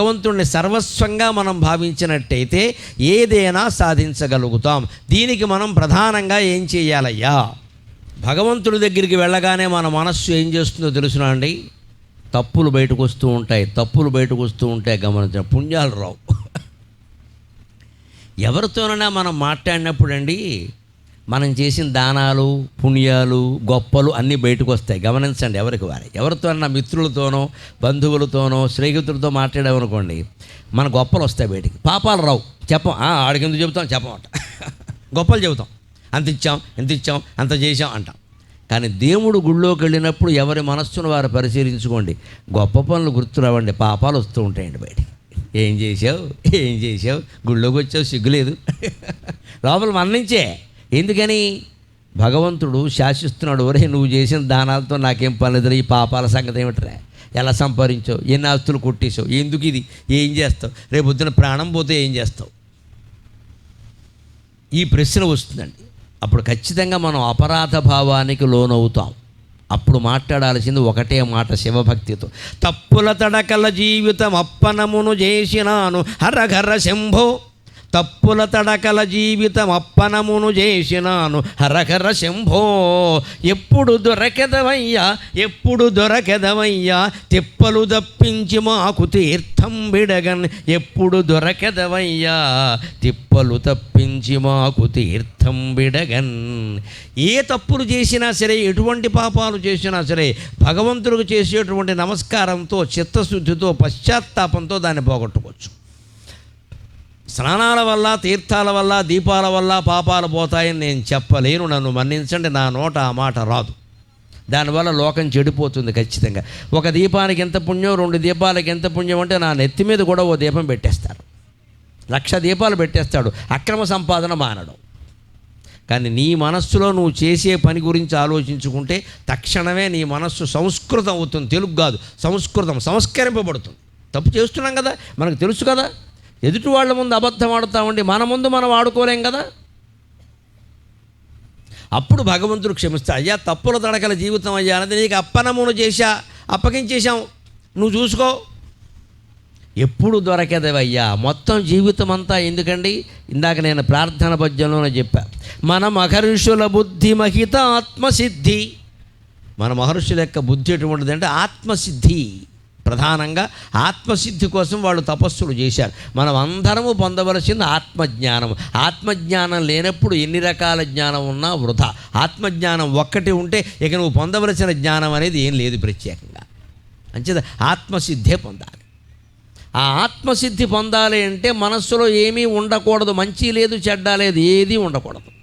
భగవంతుణ్ణి సర్వస్వంగా మనం భావించినట్టయితే ఏదైనా సాధించగలుగుతాం. దీనికి మనం ప్రధానంగా ఏం చేయాలయ్యా? భగవంతుడి దగ్గరికి వెళ్ళగానే మన మనస్సు ఏం చేస్తుందో తెలుసునా అండి? తప్పులు బయటకు వస్తూ ఉంటాయి. తప్పులు బయటకు వస్తూ ఉంటాయి. గమనించిన పుణ్యాలు రావు. ఎవరితోనైనా మనం మాట్లాడినప్పుడు అండి మనం చేసిన దానాలు పుణ్యాలు గొప్పలు అన్నీ బయటకు వస్తాయి గమనించండి ఎవరికి వారి. ఎవరితో అన్న మిత్రులతోనో బంధువులతోనో స్నేహితులతో మాట్లాడామనుకోండి మన గొప్పలు వస్తాయి బయటికి. పాపాలు రావు. చెప్పం. "ఆ, ఆడికి ఎందుకు చెబుతాం? చెప్పమంట గొప్పలు చెబుతాం. అంత ఇచ్చాం ఎంత ఇచ్చాం అంత చేసాం అంటాం. కానీ దేవుడు గుళ్ళోకి వెళ్ళినప్పుడు ఎవరి మనస్సును వారు పరిశీలించుకోండి. గొప్ప పనులు గుర్తురావండి. పాపాలు వస్తూ ఉంటాయండి బయటికి. ఏం చేసావు ఏం చేసావు గుళ్ళోకి వచ్చావు? సిగ్గులేదు. లోపల మన్నించే ఎందుకని భగవంతుడు శాసిస్తున్నాడు ఒరే నువ్వు చేసిన దానాలతో నాకేం పనిలేదు ఈ పాపాల సంగతి ఏమిట్రా? ఎలా సంపాదించావు? ఎన్ని ఆస్తులు కొట్టేశావు? ఎందుకు ఇది? ఏం చేస్తావు? రేపు పొద్దున ప్రాణం పోతే ఏం చేస్తావు? ఈ ప్రశ్న వస్తుందండి. అప్పుడు ఖచ్చితంగా మనం అపరాధ భావానికి లోనవుతాం. అప్పుడు మాట్లాడాల్సింది ఒకటే మాట శివభక్తితో తప్పుల తడకల జీవితం అప్పనమును చేసినాను హరఘర శంభో తప్పుల తడకల జీవితం అప్పనమును చేసినాను. హరహర శంభో. ఎప్పుడు దొరకెదవయ్యా? ఎప్పుడు దొరకెదవయ్యా? తిప్పలు దప్పించి మాకు తీర్థం బిడగన్ ఎప్పుడు దొరకెదవయ్యా? తిప్పలు తప్పించి మాకు తీర్థం బిడగన్ ఏ తప్పులు చేసినా సరే ఎటువంటి పాపాలు చేసినా సరే భగవంతుడికి చేసేటువంటి నమస్కారంతో చిత్తశుద్ధితో పశ్చాత్తాపంతో దాన్ని పోగొట్టుకోవచ్చు. స్నానాల వల్ల తీర్థాల వల్ల దీపాల వల్ల పాపాలు పోతాయని నేను చెప్పలేను. నన్ను మన్నించండి నా నోట ఆ మాట రాదు. దానివల్ల లోకం చెడిపోతుంది ఖచ్చితంగా. ఒక దీపానికి ఎంత పుణ్యం రెండు దీపాలకి ఎంత పుణ్యం అంటే నా నెత్తి మీద కూడా ఓ దీపం పెట్టేస్తారు లక్ష దీపాలు పెట్టేస్తాడు. అక్రమ సంపాదన మానడం. కానీ నీ మనస్సులో నువ్వు చేసే పని గురించి ఆలోచించుకుంటే తక్షణమే నీ మనస్సు సంస్కృతం అవుతుంది. తెలుగు కాదు సంస్కృతం సంస్కరింపబడుతుంది. తప్పు చేస్తున్నాం కదా? మనకు తెలుసు కదా? ఎదుటి వాళ్ళ ముందు అబద్ధం ఆడుతామండి మన ముందు మనం ఆడుకోలేం కదా? అప్పుడు భగవంతుడు క్షమిస్తా అయ్యా తప్పుల తడకల జీవితం అయ్యా అనేది నీకు అప్పనమును చేశా అప్పగించేశాం నువ్వు చూసుకో. ఎప్పుడు దొరకదవయ్యా? మొత్తం జీవితం అంతా ఎందుకండి? ఇందాక నేను ప్రార్థన పద్యంలోనే చెప్పా. మన మహర్షుల బుద్ధి మహిత ఆత్మసిద్ధి. మన మహర్షుల యొక్క బుద్ధి ఎటువంటిది అంటే ఆత్మసిద్ధి. ప్రధానంగా ఆత్మసిద్ధి కోసం వాళ్ళు తపస్సులు చేశారు. మనం అందరము పొందవలసింది ఆత్మజ్ఞానం ఆత్మజ్ఞానం లేనప్పుడు ఎన్ని రకాల జ్ఞానం ఉన్నా వృధా. ఆత్మజ్ఞానం ఒక్కటి ఉంటే ఇక నువ్వు పొందవలసిన జ్ఞానం అనేది ఏం లేదు ప్రత్యేకంగా. అంచేత ఆత్మసిద్ధే పొందాలి. ఆ ఆత్మసిద్ధి పొందాలి అంటే మనస్సులో ఏమీ ఉండకూడదు. మంచి లేదు చెడ్డ లేదు ఏది ఉండకూడదు.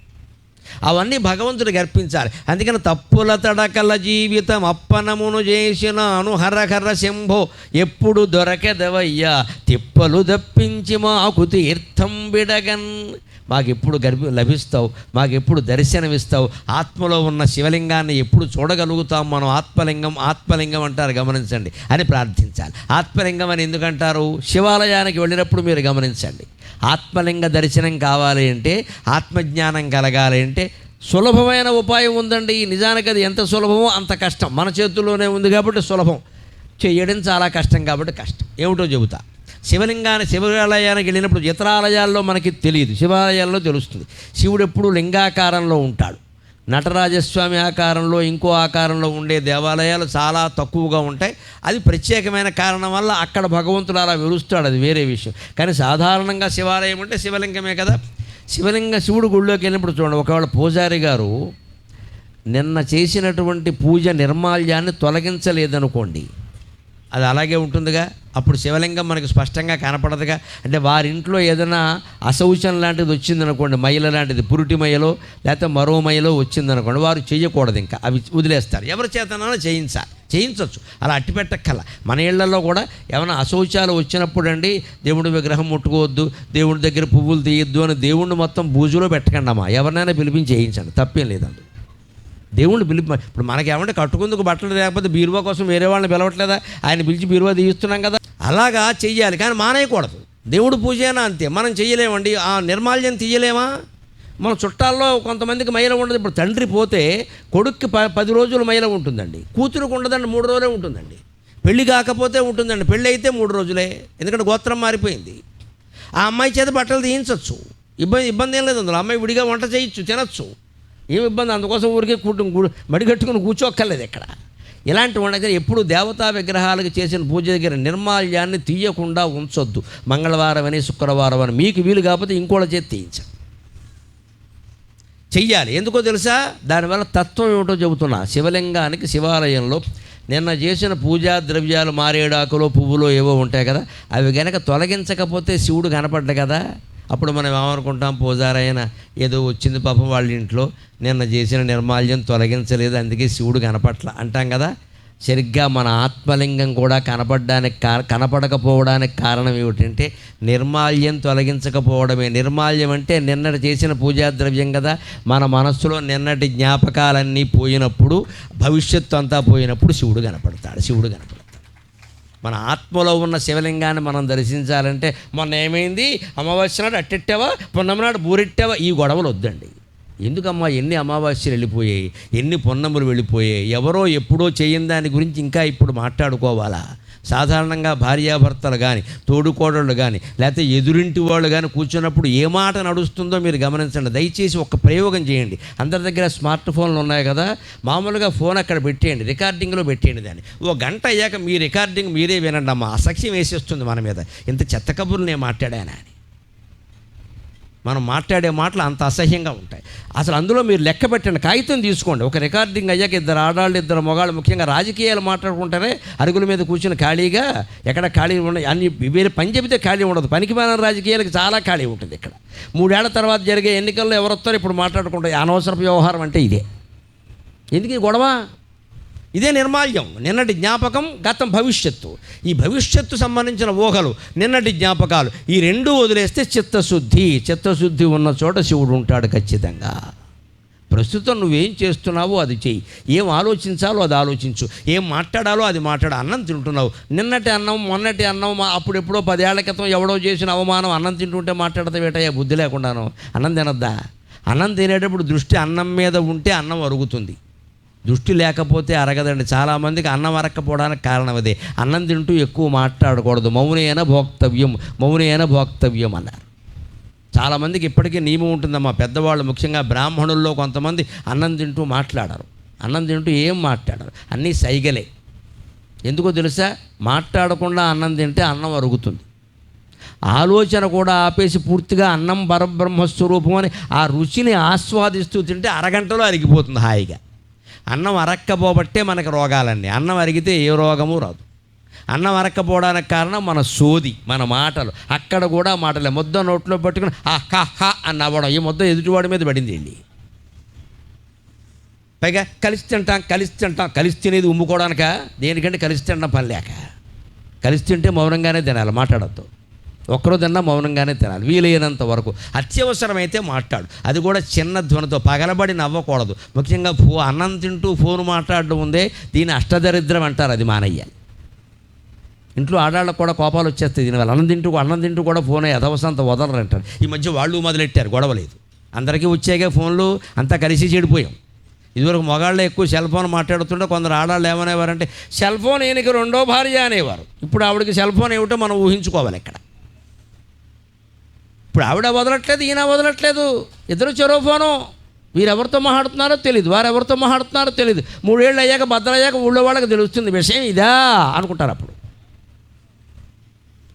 అవన్నీ భగవంతుడికి అర్పించాలి అందుకని తప్పుల తడకల జీవితం అప్పనమును చేసిన అనుహరహర శంభో ఎప్పుడు దొరకదవయ్యా. తిప్పలు దప్పించి మాకు తీర్థం విడగన్. మాకెప్పుడు గర్భి లభిస్తావు మాకెప్పుడు దర్శనమిస్తావు. ఆత్మలో ఉన్న శివలింగాన్ని ఎప్పుడు చూడగలుగుతాం మనం. ఆత్మలింగం ఆత్మలింగం అంటారు గమనించండి అని ప్రార్థించాలి. ఆత్మలింగం అని ఎందుకంటారు? శివాలయానికి వెళ్ళినప్పుడు మీరు గమనించండి. ఆత్మలింగ దర్శనం కావాలి అంటే ఆత్మజ్ఞానం కలగాలి అంటే సులభమైన ఉపాయం ఉందండి. నిజానికి అది ఎంత సులభమో అంత కష్టం. మన చేతుల్లోనే ఉంది కాబట్టి సులభం. చేయడం చాలా కష్టం కాబట్టి కష్టం. ఏమిటో చెబుతా. శివలింగాన్ని శివాలయానికి వెళ్ళినప్పుడు ఇతర ఆలయాల్లో మనకి తెలియదు. శివాలయాల్లో తెలుస్తుంది. శివుడు ఎప్పుడు లింగాకారంలో ఉంటాడు. నటరాజస్వామి ఆకారంలో ఇంకో ఆకారంలో ఉండే దేవాలయాలు చాలా తక్కువగా ఉంటాయి. అది ప్రత్యేకమైన కారణం వల్ల అక్కడ భగవంతుడు అలా వెలుస్తాడు అది వేరే విషయం. కానీ సాధారణంగా శివాలయం అంటే శివలింగమే కదా. శివలింగ శివుడు గుళ్ళోకి వెళ్ళినప్పుడు చూడండి ఒకవేళ పూజారి గారు నిన్న చేసినటువంటి పూజ నిర్మాల్యాన్ని తొలగించలేదనుకోండి అది అలాగే ఉంటుందిగా. అప్పుడు శివలింగం మనకు స్పష్టంగా కనపడదుగా. అంటే వారింట్లో ఏదైనా అశౌచం లాంటిది వచ్చిందనుకోండి మైల లాంటిది పురుటి మయలో లేకపోతే మరో మైలో వచ్చిందనుకోండి వారు చేయకూడదు ఇంకా. అవి వదిలేస్తారు. ఎవరి చేతనైనా చేయించాలి. చేయించవచ్చు అలా అట్టిపెట్టక్కల మన ఇళ్ళలో కూడా ఏమైనా అశౌచాలు వచ్చినప్పుడు అండి దేవుడి విగ్రహం ముట్టుకోవద్దు దేవుడి దగ్గర పువ్వులు తీయొద్దు అని దేవుణ్ణి మొత్తం బూజులో పెట్టకండి అమ్మా ఎవరినైనా పిలిపించి చేయించండి. తప్పేం లేదండి. దేవుణ్ణి పిలిపి ఇప్పుడు మనకేమంటే కట్టుకుందుకు బట్టలు లేకపోతే బీరువా కోసం వేరే వాళ్ళని పిలవట్లేదా? ఆయన పిలిచి బీరువా తీయిస్తున్నాం కదా. అలాగా చెయ్యాలి. కానీ మానేయకూడదు. దేవుడు పూజైనా అంతే. మనం చెయ్యలేమండి. ఆ నిర్మాల్యం తీయలేమా? మన చుట్టాల్లో కొంతమందికి మైల ఉండదు. ఇప్పుడు తండ్రి పోతే కొడుక్కి ప పది రోజులు మైల ఉంటుందండి. కూతురుకు ఉండదండి. మూడు రోజులే ఉంటుందండి. పెళ్ళి కాకపోతే ఉంటుందండి. పెళ్ళి అయితే మూడు రోజులే. ఎందుకంటే గోత్రం మారిపోయింది. ఆ అమ్మాయి చేత బట్టలు తీయించవచ్చు ఇబ్బంది ఇబ్బంది ఏం లేదు అందులో. అమ్మాయి విడిగా వంట చేయొచ్చు తినచ్చు. ఏమి ఇబ్బంది? అందుకోసం ఊరికే కూటు మడిగట్టుకుని కూర్చోక్కర్లేదు ఇక్కడ. ఇలాంటి వాళ్ళ దగ్గర ఎప్పుడు దేవతా విగ్రహాలకు చేసిన పూజ దగ్గర నిర్మాల్యాన్ని తీయకుండా ఉంచొద్దు. మంగళవారం అని శుక్రవారం అని. మీకు వీలు కాకపోతే ఇంకోళ్ళ చేతి తీయించండి చెయ్యాలి. ఎందుకో తెలుసా? దానివల్ల తత్వం ఏమిటో చెబుతున్నా. శివలింగానికి శివాలయంలో నిన్న చేసిన పూజా ద్రవ్యాలు మారేడాకులో పువ్వులో ఏవో ఉంటాయి కదా అవి గనక తొలగించకపోతే శివుడు కనపడ్డ కదా. అప్పుడు మనం ఏమనుకుంటాం పూజారైన ఏదో వచ్చింది పాపం వాళ్ళ ఇంట్లో నిన్న చేసిన నిర్మాల్యం తొలగించలేదు అందుకే శివుడు కనపట్ల అంటాం కదా. సరిగ్గా మన ఆత్మలింగం కూడా కనపడడానికి కనపడకపోవడానికి కారణం ఏమిటంటే నిర్మాల్యం తొలగించకపోవడమే. నిర్మాల్యం అంటే నిన్నటి చేసిన పూజా ద్రవ్యం కదా. మన మనస్సులో నిన్నటి జ్ఞాపకాలన్నీ పోయినప్పుడు భవిష్యత్తు అంతా పోయినప్పుడు శివుడు కనపడతాడు శివుడు కనపడతాడు. మన ఆత్మలో ఉన్న శివలింగాన్ని మనం దర్శించాలంటే మొన్న ఏమైంది? అమావాస్య నాడు అట్టెట్టావా? పున్నమ నాడు బూరెట్టావా? ఈ గొడవలు వద్దండి. ఎందుకమ్మా ఎన్ని అమావాస్యలు వెళ్ళిపోయాయి? ఎన్ని పొన్నములు వెళ్ళిపోయాయి? ఎవరో ఎప్పుడో చేయని దాని గురించి ఇంకా ఇప్పుడు మాట్లాడుకోవాలా? సాధారణంగా భార్యాభర్తలు కానీ తోడుకోడళ్ళు కానీ లేకపోతే ఎదురింటి వాళ్ళు కానీ కూర్చున్నప్పుడు ఏ మాట నడుస్తుందో మీరు గమనించండి. దయచేసి ఒక ప్రయోగం చేయండి. అందరి దగ్గర స్మార్ట్ ఫోన్లు ఉన్నాయి కదా మామూలుగా ఫోన్ అక్కడ పెట్టేయండి రికార్డింగ్లో పెట్టేయండి దాన్ని. ఓ గంట అయ్యాక మీ రికార్డింగ్ మీరే వినండి అమ్మా అసఖ్యం వేసేస్తుంది మన మీద. ఇంత చెత్త కబుర్లు నేను మాట్లాడానా అని. మనం మాట్లాడే మాటలు అంత అసహ్యంగా ఉంటాయి. అసలు అందులో మీరు లెక్క పెట్టండి కాగితం తీసుకోండి. ఒక రికార్డింగ్ అయ్యాక ఇద్దరు ఆడాళ్ళు ఇద్దరు మొగాళ్ళు ముఖ్యంగా రాజకీయాలు మాట్లాడుకుంటారే అరుగుల మీద కూర్చుని ఖాళీగా ఎక్కడ ఖాళీ ఉన్న అన్ని వేరే పని చెబితే ఖాళీ ఉండదు. పనికి మాన రాజకీయాలకు చాలా ఖాళీ ఉంటుంది ఇక్కడ. మూడేళ్ళ తర్వాత జరిగే ఎన్నికల్లో ఎవరొస్తారో ఇప్పుడు మాట్లాడుకుంటారు అనవసరపు వ్యవహారం అంటే ఇదే. ఎందుకు గొడవ? ఇదే నిర్మాల్యం. నిన్నటి జ్ఞాపకం గతం భవిష్యత్తు. ఈ భవిష్యత్తు సంబంధించిన ఊహలు నిన్నటి జ్ఞాపకాలు ఈ రెండు వదిలేస్తే చిత్తశుద్ధి. చిత్తశుద్ధి ఉన్న చోట శివుడు ఉంటాడు ఖచ్చితంగా. ప్రస్తుతం నువ్వేం చేస్తున్నావో అది చెయ్యి. ఏం ఆలోచించాలో అది ఆలోచించు. ఏం మాట్లాడాలో అది మాట్లాడు. అన్నం తింటున్నావు. నిన్నటి అన్నం మొన్నటి అన్నం అప్పుడెప్పుడో పదేళ్ళ క్రితం ఎవడో చేసిన అవమానం అన్నం తింటుంటే మాట్లాడతా వేటయ్యా బుద్ధి లేకుండాను. అన్నం తినద్దా? అన్నం తినేటప్పుడు దృష్టి అన్నం మీద ఉంటే అన్నం అరుగుతుంది. దృష్టి లేకపోతే అరగదండి. చాలామందికి అన్నం అరక్కపోవడానికి కారణం అదే. అన్నం తింటూ ఎక్కువ మాట్లాడకూడదు. మౌనైన భోక్తవ్యం మౌనైన భోక్తవ్యం అన్నారు. చాలామందికి ఇప్పటికీ నియమం ఉంటుందమ్మా. పెద్దవాళ్ళు ముఖ్యంగా బ్రాహ్మణుల్లో కొంతమంది అన్నం తింటూ మాట్లాడరు. అన్నం తింటూ ఏం మాట్లాడరు? అన్నీ సైగలే. ఎందుకో తెలుసా? మాట్లాడకుండా అన్నం తింటే అన్నం అరుగుతుంది. ఆలోచన కూడా ఆపేసి పూర్తిగా అన్నం పరబ్రహ్మస్వరూపం అని ఆ రుచిని ఆస్వాదిస్తూ తింటే అరగంటలో అరిగిపోతుంది హాయిగా. అన్నం అరక్కపోబట్టే మనకు రోగాలన్నీ. అన్నం అరిగితే ఏ రోగము రాదు. అన్నం అరక్కపోవడానికి కారణం మన సోది మన మాటలు. అక్కడ కూడా మాటలే. ముద్ద నోట్లో పట్టుకుని హా హా అని అవ్వడం ఈ ముద్ద ఎదుటివాడి మీద పడింది వెళ్ళి పైగా కలిసి తింటాం కలిసి తింటాం. కలిసి తినేది ఉమ్ముకోవడానిక? దేనికంటే కలిసి తినడం పని లేక. కలిసి తింటే మౌనంగానే తినాలి. మాట్లాడద్దు. ఒక్కరో తిన్నా మౌనంగానే తినాలి. వీలైనంత వరకు. అత్యవసరమైతే మాట్లాడు. అది కూడా చిన్న ధ్వనితో. పగలబడి నవ్వకూడదు. ముఖ్యంగా ఫో అన్నం తింటూ ఫోన్ మాట్లాడడం ఉందే దీని అష్టదరిద్రం అంటారు అది మానయ్యాలి ఇంట్లో ఆడాళ్ళకు కూడా కోపాలు వచ్చేస్తాయి దీనివల్ల. అన్నం తింటూ అన్నం తింటూ కూడా ఫోన్ యథవసంత వదలరు అంటారు. ఈ మధ్య వాళ్ళు మొదలెట్టారు గొడవలేదు. అందరికీ వచ్చాక ఫోన్లు అంతా కలిసి చెడిపోయాం. ఇదివరకు మగాళ్ళు ఎక్కువ సెల్ ఫోన్ మాట్లాడుతుంటే కొందరు ఆడాళ్ళు ఏమనేవారంటే సెల్ ఫోన్ ఈయనకి రెండో భార్య అనేవారు. ఇప్పుడు ఆవిడకి సెల్ ఫోన్ ఏమిటో మనం ఊహించుకోవాలి ఇక్కడ ఇప్పుడు ఆవిడ వదలట్లేదు ఈయన వదలట్లేదు. ఇద్దరు చెరో ఫోను వీరెవరితో మాట్లాడుతున్నారో తెలియదు వారు ఎవరితో మాట్లాడుతున్నారో తెలియదు మూడేళ్ళు అయ్యాక బద్దలయ్యాక ఊళ్ళో వాళ్ళకి తెలుస్తుంది విషయం ఇదా అనుకుంటారు అప్పుడు.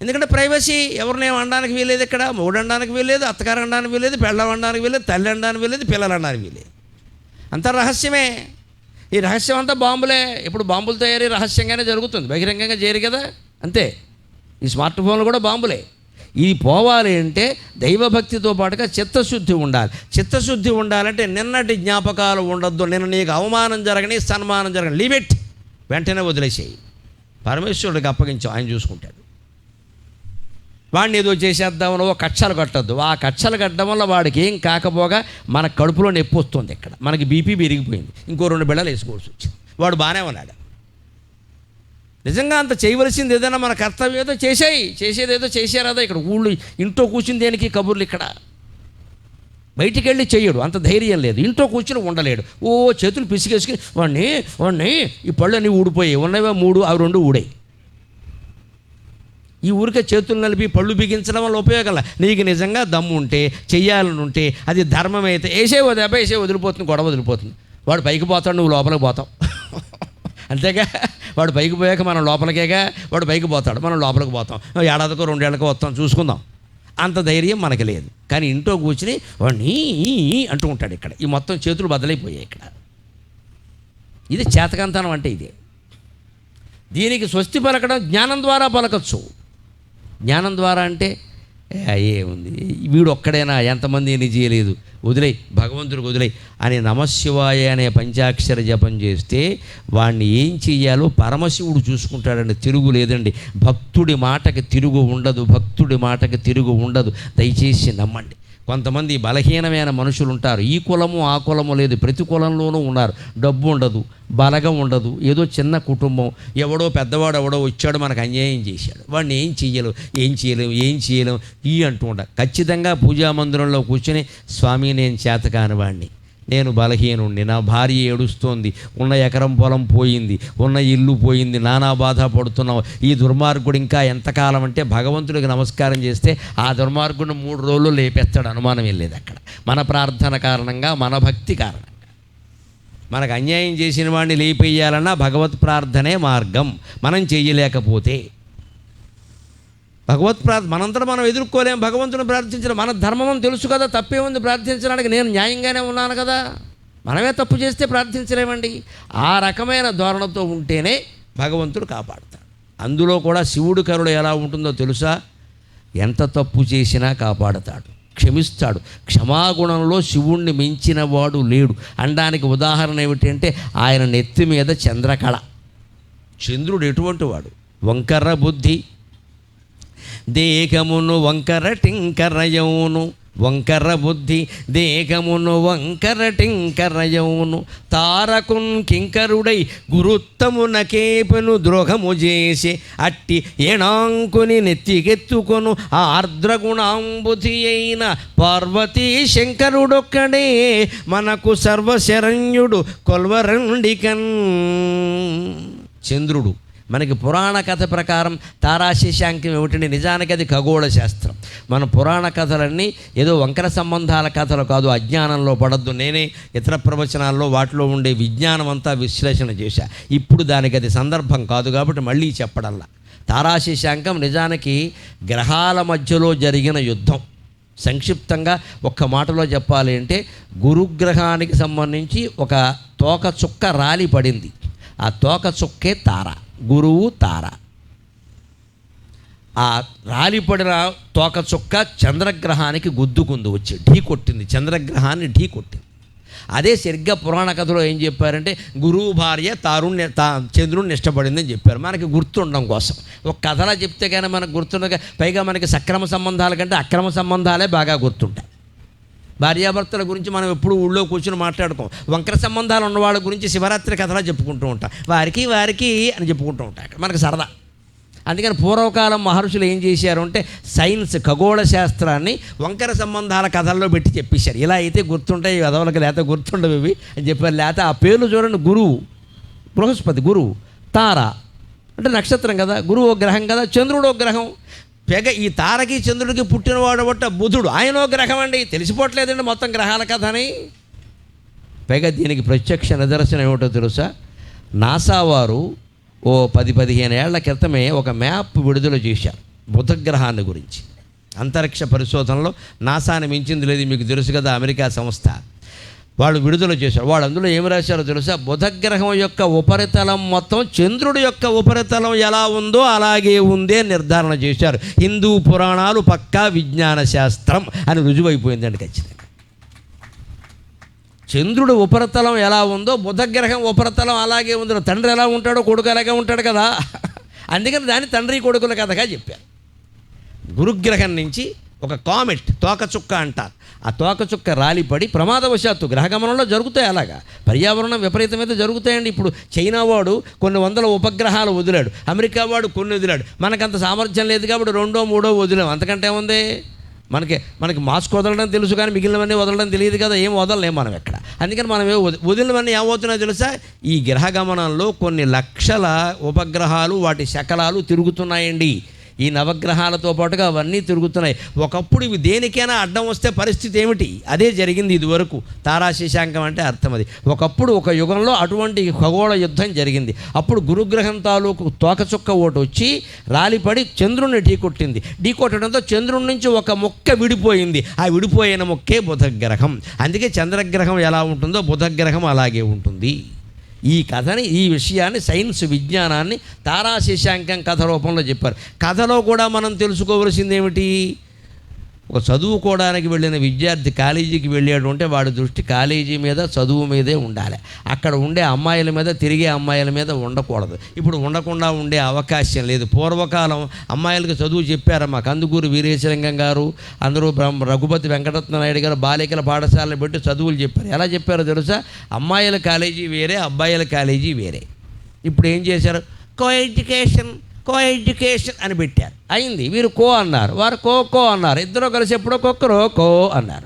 ఎందుకంటే ప్రైవసీ ఎవరిని అనడానికి వీలేదు ఇక్కడ? మూడు అనడానికి వీలేదు అత్తగారు అనడానికి వీలేదు పెళ్ళం అనడానికి వీలేదు తల్లి అనడానికి వీలేదు పిల్లలు అనడానికి వీలేదు అంత రహస్యమే. ఈ రహస్యం అంతా బాంబులే. ఇప్పుడు బాంబులు తయారీ రహస్యంగానే జరుగుతుంది. బహిరంగంగా చేయరు కదా? అంతే. ఈ స్మార్ట్ ఫోన్లు కూడా బాంబులే. ఇది పోవాలి అంటే దైవభక్తితో పాటుగా చిత్తశుద్ధి ఉండాలి. చిత్తశుద్ధి ఉండాలంటే నిన్నటి జ్ఞాపకాలు ఉండొద్దు. నిన్న నీకు అవమానం జరగని సన్మానం జరగని. లీవ్ ఇట్ వెంటనే వదిలేసేయి. పరమేశ్వరుడికి అప్పగించు. ఆయన చూసుకుంటాడు. వాడిని ఏదో చేసేద్దామని ఓ కక్షలు కట్టద్దు. ఆ కక్షలు కట్టడం వల్ల వాడికి ఏం కాకపోగా మన కడుపులో నొప్పి వస్తుంది ఇక్కడ. మనకి బీపీ పెరిగిపోయింది. ఇంకో రెండు బిళ్ళలు వేసుకోవాల్సి వచ్చింది. వాడు బాగానే ఉన్నాడు. నిజంగా అంత చేయవలసింది ఏదైనా మన కర్తవ్యం ఏదో చేసాయి చేసేది ఏదో చేసారాదా ఇక్కడ? ఊళ్ళు ఇంట్లో కూర్చుని దేనికి కబుర్లు ఇక్కడ? బయటికి వెళ్ళి చెయ్యడు అంత ధైర్యం లేదు. ఇంట్లో కూర్చుని ఉండలేడు. ఓ చేతులు పిసిగేసుకుని వాడిని వాడిని ఈ పళ్ళు అన్నీ ఊడిపోయాయి. ఉన్నవే మూడు అవి రెండు ఊడాయి. ఈ ఊరికే చేతులు నలిపి పళ్ళు బిగించడం వల్ల ఉపయోగం నీకు నిజంగా దమ్ము ఉంటే చెయ్యాలని ఉంటే అది ధర్మం అయితే వేసే దెబ్బ వేసే వదిలిపోతుంది గొడవ వదిలిపోతుంది. వాడు పైకి పోతాడు నువ్వు లోపలికి పోతావు. అంతేగా? వాడు పైకి పోయాక మనం లోపలికేగా? వాడు పైకి పోతాడు మనం లోపలికి పోతాం. ఏడాదికో రెండేళ్ళకో వస్తాం చూసుకుందాం. అంత ధైర్యం మనకి లేదు. కానీ ఇంట్లో కూర్చుని వాడిని అంటూ ఉంటాడు ఇక్కడ. ఈ మొత్తం చేతులు బదలైపోయాయి ఇక్కడ. ఇది చేతకంతనం అంటే ఇదే. దీనికి స్వస్తి పలకడం జ్ఞానం ద్వారా పలకచ్చు. జ్ఞానం ద్వారా అంటే "ఏ, ఉంది. వీడు ఒక్కడైనా ఎంతమంది ఎన్ని చేయలేదు. వదిలే భగవంతుడికి వదిలే. అని నమశివాయ అనే పంచాక్షర జపం చేస్తే వాడిని ఏం చెయ్యాలో పరమశివుడు చూసుకుంటాడండి. తిరుగు లేదండి. భక్తుడి మాటకి తిరుగు ఉండదు. భక్తుడి మాటకి తిరుగు ఉండదు. దయచేసి నమ్మండి. కొంతమంది బలహీనమైన మనుషులు ఉంటారు ఈ కులము ఆ కులము లేదు. ప్రతి కులంలోనూ ఉన్నారు. డబ్బు ఉండదు బలగం ఉండదు. ఏదో చిన్న కుటుంబం. ఎవడో పెద్దవాడు ఎవడో వచ్చాడు మనకు అన్యాయం చేశాడు. వాడిని ఏం చెయ్యలేం ఏం చేయలేం ఏం చేయలేం ఈ అంటూ ఉంటారు ఖచ్చితంగా పూజా మందిరంలో కూర్చొని స్వామి నేను చేతకాని వాడిని. నేను బలహీనుణ్ణి నా భార్య ఏడుస్తోంది ఉన్న ఎకరం పొలం పోయింది ఉన్న ఇల్లు పోయింది నానా బాధ పడుతున్నావు ఈ దుర్మార్గుడు ఇంకా ఎంతకాలం అంటే భగవంతుడికి నమస్కారం చేస్తే ఆ దుర్మార్గుడిని మూడు రోజులు లేపేస్తాడు అనుమానం వెళ్ళేది అక్కడ. మన ప్రార్థన కారణంగా మన భక్తి కారణంగా. మనకు అన్యాయం చేసిన వాడిని లేపేయాలన్నా భగవత్ ప్రార్థనే మార్గం. మనం చేయలేకపోతే భగవత్ ప్రార్థ మనంతటా మనం ఎదుర్కోలేం. భగవంతుని ప్రార్థించడం మన ధర్మం తెలుసు కదా తప్పే ఉంది ప్రార్థించడానికి. నేను న్యాయంగానే ఉన్నాను కదా. మనమే తప్పు చేస్తే ప్రార్థించలేమండి. ఆ రకమైన ధోరణతో ఉంటేనే భగవంతుడు కాపాడతాడు. అందులో కూడా శివుడు కరుడు ఎలా ఉంటుందో తెలుసా? ఎంత తప్పు చేసినా కాపాడతాడు. క్షమిస్తాడు. క్షమాగుణంలో శివుణ్ణి మించిన వాడు లేడు. అనడానికి ఉదాహరణ ఏమిటంటే ఆయన నెత్తి మీద చంద్రకళ. చంద్రుడు ఎటువంటి వాడు? వంకర్ర బుద్ధి దేహమును వంకర టింకరయవును. వంకర బుద్ధి దేహమును వంకర టింకరయవును. తారకున్ కింకరుడై గురుత్తమునకేపెను ద్రోహము చేసి అట్టి ఏణాంకుని నెత్తికెత్తుకొను ఆర్ద్రగుణాంబుధి అయిన పార్వతీ శంకరుడొక్కడే మనకు సర్వశరణ్యుడు కొల్వరండికన్. చంద్రుడు మనకి పురాణ కథ ప్రకారం తారాశిశాంక్యం ఏమిటండి? నిజానికి అది ఖగోళ శాస్త్రం. మన పురాణ కథలన్నీ ఏదో వంకర సంబంధాల కథలు కాదు అజ్ఞానంలో పడద్దు. నేనే ఇతర ప్రవచనాల్లో వాటిలో ఉండే విజ్ఞానం అంతా విశ్లేషణ చేశా. ఇప్పుడు దానికి అది సందర్భం కాదు కాబట్టి మళ్ళీ చెప్పడల్లా. తారాశీశాంకం నిజానికి గ్రహాల మధ్యలో జరిగిన యుద్ధం. సంక్షిప్తంగా ఒక్క మాటలో చెప్పాలి అంటే గురుగ్రహానికి సంబంధించి ఒక తోక చుక్క రాలి పడింది. ఆ తోక చుక్కే తార. గురువు తార. ఆ రాలిపడిన తోక చుక్క చంద్రగ్రహానికి గుద్దుకుంది వచ్చి ఢీ కొట్టింది. చంద్రగ్రహాన్ని ఢీ కొట్టింది. అదే సరిగ్గా పురాణ కథలో ఏం చెప్పారంటే గురువు భార్య తారుణ్ణి తా చంద్రుణ్ణి ఇష్టపడిందని చెప్పారు. మనకి గుర్తుండడం కోసం. ఒక కథలా చెప్తే కానీ మనకు గుర్తుండగా పైగా మనకి సక్రమ సంబంధాల కంటే అక్రమ సంబంధాలే బాగా గుర్తుంటాయి. భార్యాభర్తల గురించి మనం ఎప్పుడు ఊళ్ళో కూర్చొని మాట్లాడుకోం. వంకర సంబంధాలు ఉన్న వాళ్ళ గురించి శివరాత్రి కథలా చెప్పుకుంటూ ఉంటాం. వారికి వారికి అని చెప్పుకుంటూ ఉంటాం. అక్కడ మనకు సరదా. అందుకని పూర్వకాలం మహర్షులు ఏం చేశారు అంటే సైన్స్ ఖగోళ శాస్త్రాన్ని వంకర సంబంధాల కథల్లో పెట్టి చెప్పేశారు. ఇలా అయితే గుర్తుంటాయి వెదవులకు లేత గుర్తుండవు ఇవి అని చెప్పారు. లేత ఆ పేర్లు చూడండి. గురువు బృహస్పతి గురువు తార. అంటే నక్షత్రం కదా గురువు ఒక గ్రహం కదా చంద్రుడు ఒక గ్రహం. పెగ ఈ తారకి చంద్రుడికి పుట్టినవాడు బట్ట బుధుడు. ఆయన ఒక గ్రహం అండి. తెలిసిపోవట్లేదండి మొత్తం గ్రహాల కథ అని. పైగా దీనికి ప్రత్యక్ష నిదర్శనం ఏమిటో తెలుసా? నాసా వారు ఓ పది పదిహేను ఏళ్ళ క్రితమే ఒక మ్యాప్ విడుదల చేశారు బుధగ్రహాన్ని గురించి. అంతరిక్ష పరిశోధనలో నాసాని మించింది లేదు మీకు తెలుసు కదా అమెరికా సంస్థ. వాళ్ళు విడుదల చేశారు. వాళ్ళు అందులో ఏమి రాశారో తెలుసా? బుధగ్రహం యొక్క ఉపరితలం మొత్తం చంద్రుడి యొక్క ఉపరితలం ఎలా ఉందో అలాగే ఉందే నిర్ధారణ చేశారు. హిందూ పురాణాలు పక్కా విజ్ఞాన శాస్త్రం అని రుజువైపోయిందండి ఖచ్చితంగా. చంద్రుడు ఉపరితలం ఎలా ఉందో బుధగ్రహం ఉపరితలం అలాగే ఉంది తండ్రి ఎలా ఉంటాడో కొడుకు అలాగే ఉంటాడు కదా. అందుకని దాన్ని తండ్రి కొడుకుల కథగా చెప్పారు. గురుగ్రహం నుంచి ఒక కామెట్ తోకచుక్క అంటారు. ఆ తోకచుక్క రాలిపడి ప్రమాదవశాత్తు గ్రహగమనంలో జరుగుతాయి అలాగా. పర్యావరణం విపరీతమైతే జరుగుతాయండి. ఇప్పుడు చైనా వాడు కొన్ని వందల ఉపగ్రహాలు వదిలాడు. అమెరికా వాడు కొన్ని వదిలాడు. మనకంత సామర్థ్యం లేదు కాబట్టి రెండో మూడో వదిలాం. అంతకంటే ఉంది మనకి మనకి మాస్క్ వదలడం తెలుసు కానీ మిగిలినవన్నీ వదలడం తెలియదు కదా. ఏం వదలలేం మనం ఎక్కడ. అందుకని మనం ఏ వది- వదిలినవన్నీ ఏమవుతున్నాయో తెలుసా? ఈ గ్రహ గమనంలో కొన్ని లక్షల ఉపగ్రహాలు వాటి శకలాలు తిరుగుతున్నాయండి. ఈ నవగ్రహాలతో పాటుగా అవన్నీ తిరుగుతున్నాయి. ఒకప్పుడు ఇవి దేనికైనా అడ్డం వస్తే పరిస్థితి ఏమిటి? అదే జరిగింది ఇదివరకు. తారాశీశాంకం అంటే అర్థం అది. ఒకప్పుడు ఒక యుగంలో అటువంటి ఖగోళ యుద్ధం జరిగింది. అప్పుడు గురుగ్రహం తాలూకు తోకచుక్క ఓటు వచ్చి రాలిపడి చంద్రుణ్ణి ఢీకొట్టింది. ఢీకొట్టడంతో చంద్రుడి నుంచి ఒక మొక్క విడిపోయింది. ఆ విడిపోయిన మొక్కే బుధగ్రహం. అందుకే చంద్రగ్రహం ఎలా ఉంటుందో బుధగ్రహం అలాగే ఉంటుంది. ఈ కథని ఈ విషయాన్ని సైన్స్ విజ్ఞానాన్ని తారాశేషాంకం కథ రూపంలో చెప్పారు. కథలో కూడా మనం తెలుసుకోవలసింది ఏమిటి ఒక చదువుకోవడానికి వెళ్ళిన విద్యార్థి కాలేజీకి వెళ్ళాడు అంటే వాడి దృష్టి కాలేజీ మీద చదువు మీదే ఉండాలి. అక్కడ ఉండే అమ్మాయిల మీద తిరిగే అమ్మాయిల మీద ఉండకూడదు. ఇప్పుడు ఉండకుండా ఉండే అవకాశం లేదు. పూర్వకాలం అమ్మాయిలకు చదువు చెప్పారమ్మా కందుకూరు వీరేశలింగం గారు అందరూ బ్రహ్మ రఘుపతి వెంకటరత్న నాయుడు గారు బాలికల పాఠశాలను పెట్టి చదువులు చెప్పారు. ఎలా చెప్పారో తెలుసా? అమ్మాయిల కాలేజీ వేరే అబ్బాయిల కాలేజీ వేరే. ఇప్పుడు ఏం చేశారు? కో ఎడ్యుకేషన్ కో ఎడ్యుకేషన్ అని పెట్టారు. అయింది. వీరు కో అన్నారు. వారు కో కో అన్నారు. ఇద్దరు కలిసి ఎప్పుడో కొక్కరో కో అన్నారు.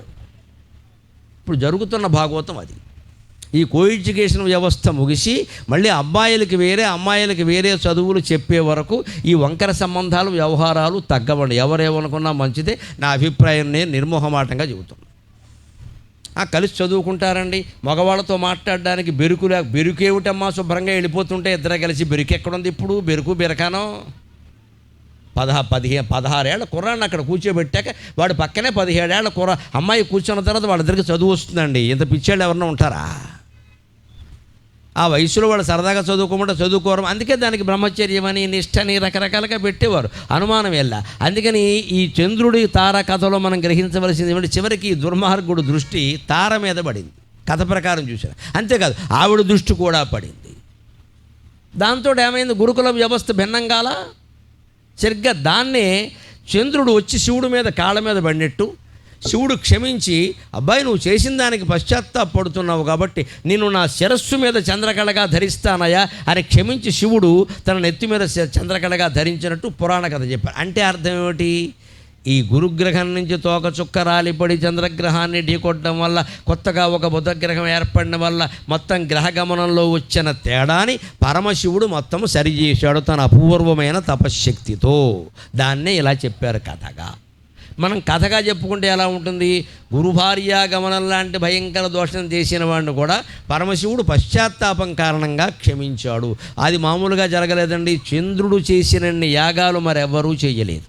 ఇప్పుడు జరుగుతున్న భాగవతం అది. ఈ కో ఎడ్యుకేషన్ వ్యవస్థ ముగిసి మళ్ళీ అబ్బాయిలకి వేరే అమ్మాయిలకి వేరే చదువులు చెప్పే వరకు ఈ వంకర సంబంధాలు వ్యవహారాలు తగ్గవండి. ఎవరేమనుకున్నా మంచిదే. నా అభిప్రాయం నేను నిర్మోహమాటంగా చెబుతున్నాను కలిసి చదువుకుంటారండి. మగవాళ్ళతో మాట్లాడడానికి బెరుకు లేక బెరుకేమిటమ్మా శుభ్రంగా వెళ్ళిపోతుంటే ఇద్దరు కలిసి బెరుకు ఎక్కడుంది ఇప్పుడు? బెరుకు బెరకానో పదహా పదిహేను పదహారేళ్ళ కుర్రాన్ని అక్కడ కూర్చోబెట్టాక వాడు పక్కనే పదిహేడేళ్ళ కుర్ర అమ్మాయి కూర్చున్న తర్వాత వాళ్ళిద్దరికి చదువు వస్తుందండి. ఇంత పిచ్చేళ్ళు ఎవరన్నా ఉంటారా? ఆ వయసులో వాళ్ళు సరదాగా చదువుకోకుండా చదువుకోవడం అందుకే దానికి బ్రహ్మచర్యమని నిష్టని రకరకాలుగా పెట్టేవారు. అనుమానం వెళ్ళా అందుకని ఈ చంద్రుడి తార కథలో మనం గ్రహించవలసింది ఏమంటే చివరికి దుర్మార్గుడు దృష్టి తార మీద పడింది. కథ ప్రకారం చూసిన అంతేకాదు ఆవిడ దృష్టి కూడా పడింది. దాంతో ఏమైంది? గురుకుల వ్యవస్థ భిన్నంగాల సరిగ్గా దాన్నే చంద్రుడు వచ్చి శివుడి మీద కాళ్ళ మీద పడినట్టు శివుడు క్షమించి అబ్బాయి నువ్వు చేసిన దానికి పశ్చాత్తాపడుతున్నావు కాబట్టి నేను నా శిరస్సు మీద చంద్రకళగా ధరిస్తానయా అని క్షమించి శివుడు తన నెత్తి మీద చంద్రకళగా ధరించినట్టు పురాణ కథ చెప్పారు అంటే అర్థం ఏమిటి? ఈ గురుగ్రహం నుంచి తోక చుక్క రాలిపడి చంద్రగ్రహాన్ని ఢీకొట్టడం వల్ల కొత్తగా ఒక బుధగ్రహం ఏర్పడిన వల్ల మొత్తం గ్రహ గమనంలో వచ్చిన తేడాని పరమశివుడు మొత్తం సరిచేశాడు తన అపూర్వమైన తపశ్శక్తితో. దాన్నే ఇలా చెప్పారు కథగా. మనం కథగా చెప్పుకుంటే ఎలా ఉంటుంది? గురుభార్యా గమనం లాంటి భయంకర దోషం చేసిన వాడిని కూడా పరమశివుడు పశ్చాత్తాపం కారణంగా క్షమించాడు. అది మామూలుగా జరగలేదండి. చంద్రుడు చేసినన్ని యాగాలు మరెవ్వరూ చేయలేదు.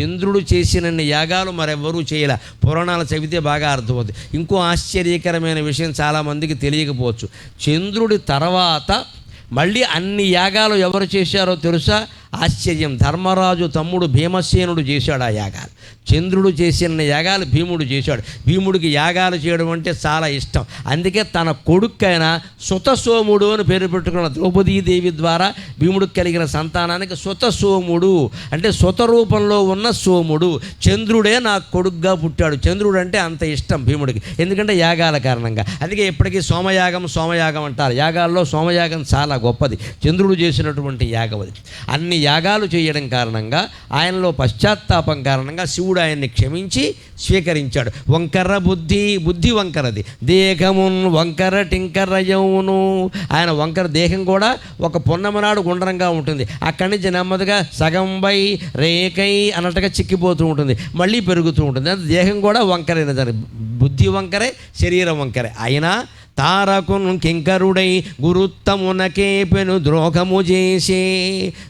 చంద్రుడు చేసినన్ని యాగాలు మరెవ్వరూ చేయలే. పురాణాలు చదివితే బాగా అర్థమవుతుంది. ఇంకో ఆశ్చర్యకరమైన విషయం చాలామందికి తెలియకపోవచ్చు. చంద్రుడి తర్వాత మళ్ళీ అన్ని యాగాలు ఎవరు చేశారో తెలుసా? ఆశ్చర్యం. ధర్మరాజు తమ్ముడు భీమసేనుడు చేశాడు ఆ యాగాలు. చంద్రుడు చేసిన యాగాలు భీముడు చేశాడు. భీముడికి యాగాలు చేయడం అంటే చాలా ఇష్టం. అందుకే తన కొడుక్కైన సుతసోముడు అని పేరు పెట్టుకున్న ద్రౌపదీదేవి ద్వారా భీముడికి కలిగిన సంతానానికి సుతసోముడు. అంటే సుత రూపంలో ఉన్న సోముడు. చంద్రుడే నా కొడుగ్గా పుట్టాడు. చంద్రుడు అంటే అంత ఇష్టం భీముడికి. ఎందుకంటే యాగాల కారణంగా. అందుకే ఇప్పటికీ సోమయాగం సోమయాగం అంటారు. యాగాల్లో సోమయాగం చాలా గొప్పది. చంద్రుడు చేసినటువంటి యాగం అది. అన్ని యాగాలు చేయడం కారణంగా ఆయనలో పశ్చాత్తాపం కారణంగా శివుడు ఆయన్ని క్షమించి స్వీకరించాడు. వంకర బుద్ధి బుద్ధి వంకరది. దేహమున్ వంకర టింకరయవును ఆయన వంకర దేహం కూడా ఒక పొన్నమనాడు గుండ్రంగా ఉంటుంది. అక్కడి నుంచి నెమ్మదిగా సగంబై రేకై అన్నట్టుగా చిక్కిపోతూ ఉంటుంది. మళ్ళీ పెరుగుతూ ఉంటుంది. దేహం కూడా వంకరైన దాని బుద్ధి వంకరే శరీరం వంకరే. అయినా తారకును కింకరుడై గురుత్తమునకే పెను ద్రోహము చేసే.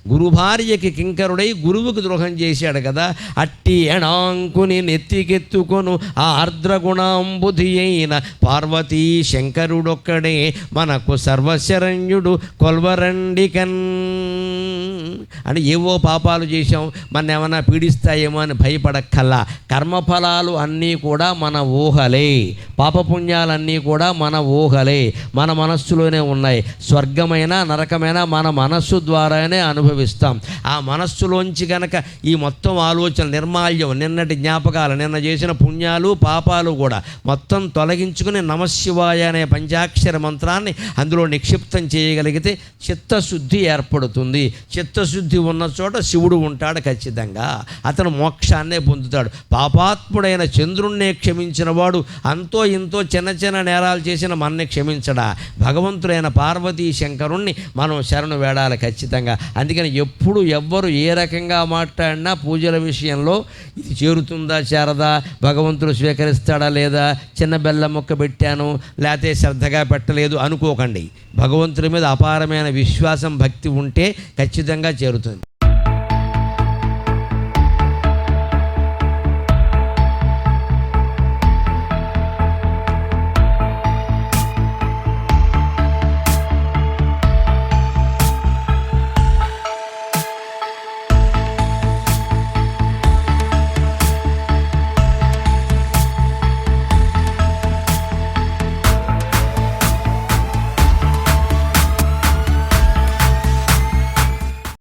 గురు భార్యకి కింకరుడై గురువుకు ద్రోహం చేశాడు కదా. అట్టి ఎణాంకుని నెత్తికెత్తుకొను ఆ ఆర్ద్రగుణాంబుధి అయిన పార్వతీ శంకరుడొక్కడే మనకు సర్వశరణ్యుడు కొల్వరండికన్. అని ఏవో పాపాలు చేశాం. మన ఏమైనా పీడిస్తాయేమో అని భయపడక్కల్లా కర్మఫలాలు అన్నీ కూడా మన ఊహలే. పాపపుణ్యాలన్నీ కూడా మన ఊహలే మన మనస్సులోనే ఉన్నాయి. స్వర్గమైన నరకమైన మన మనస్సు ద్వారానే అనుభవిస్తాం. ఆ మనస్సులోంచి గనక ఈ మొత్తం ఆలోచన నిర్మాల్యం నిన్నటి జ్ఞాపకాలు నిన్న చేసిన పుణ్యాలు పాపాలు కూడా మొత్తం తొలగించుకుని నమశివాయ అనే పంచాక్షర మంత్రాన్ని అందులో నిక్షిప్తం చేయగలిగితే చిత్తశుద్ధి ఏర్పడుతుంది. చిత్తశుద్ధి చిత్తశుద్ధి ఉన్న చోట శివుడు ఉంటాడు ఖచ్చితంగా. అతను మోక్షాన్నే పొందుతాడు. పాపాత్ముడైన చంద్రుణ్ణే క్షమించిన వాడు అంతో ఇంతో చిన్న చిన్న నేరాలు చేసిన మనని క్షమించడా? భగవంతుడైన పార్వతీ శంకరుణ్ణి మనం శరణు వేడాలి ఖచ్చితంగా. అందుకని ఎప్పుడు ఎవ్వరు ఏ రకంగా మాట్లాడినా పూజల విషయంలో ఇది చేరుతుందా చేరదా? భగవంతుడు స్వీకరిస్తాడా లేదా? చిన్న బెల్లం మొక్క పెట్టాను లేకపోతే శ్రద్ధగా పెట్టలేదు అనుకోకండి. భగవంతుడి మీద అపారమైన విశ్వాసం భక్తి ఉంటే ఖచ్చితంగా చేరుతుంది.